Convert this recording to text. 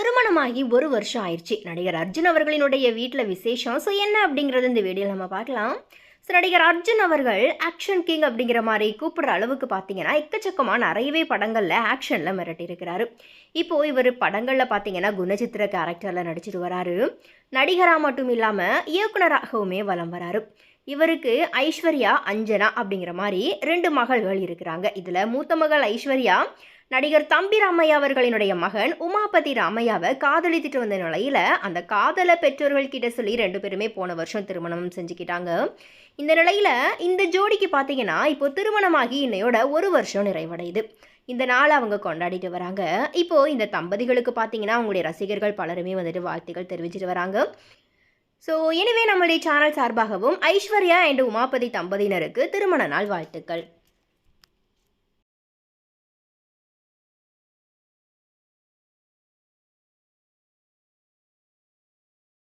திருமணமாகி ஒரு வருஷம் ஆயிடுச்சு. நடிகர் அர்ஜுன் அவர்களினுடைய வீட்டில் விசேஷம். ஸோ என்ன அப்படிங்கிறது இந்த வீடியோவில் நம்ம பார்க்கலாம். ஸோ நடிகர் அர்ஜுன் அவர்கள் ஆக்ஷன் கிங் அப்படிங்கிற மாதிரி கூப்பிடுற அளவுக்கு பார்த்தீங்கன்னா எக்கச்சக்கமாக நிறையவே படங்களில் ஆக்ஷனில் மிரட்டியிருக்கிறாரு இப்போது இவர் படங்களில் பார்த்தீங்கன்னா குணச்சித்திர கேரக்டரில் நடிச்சிட்டு வராரு. நடிகராக மட்டும் இல்லாமல் இயக்குனராகவுமே வலம் வராரு. இவருக்கு ஐஸ்வர்யா அஞ்சனா அப்படிங்கிற மாதிரி ரெண்டு மகள்கள் இருக்கிறாங்க. இதில் மூத்த மகள் ஐஸ்வர்யா நடிகர் தம்பி ராமையா அவர்களினுடைய மகன் உமாபதி ராமையாவை காதலித்துட்டு வந்த நிலையில அந்த காதலை பெற்றோர்கள் கிட்ட சொல்லி ரெண்டு பேருமே போன வருஷம் திருமணம் செஞ்சுக்கிட்டாங்க. இந்த நிலையில இந்த ஜோடிக்கு பார்த்தீங்கன்னா இப்போ திருமணமாகி இன்னையோட ஒரு வருஷம் நிறைவடையுது. இந்த நாள் அவங்க கொண்டாடிட்டு வராங்க. இப்போ இந்த தம்பதிகளுக்கு பார்த்தீங்கன்னா அவங்களுடைய ரசிகர்கள் பலருமே வந்துட்டு வாழ்த்துக்கள் தெரிவிச்சிட்டு வராங்க. ஸோ எனவே நம்மளுடைய சேனல் சார்பாகவும் ஐஸ்வர்யா அண்ட் உமாபதி தம்பதியினருக்கு திருமண நாள் வாழ்த்துக்கள்.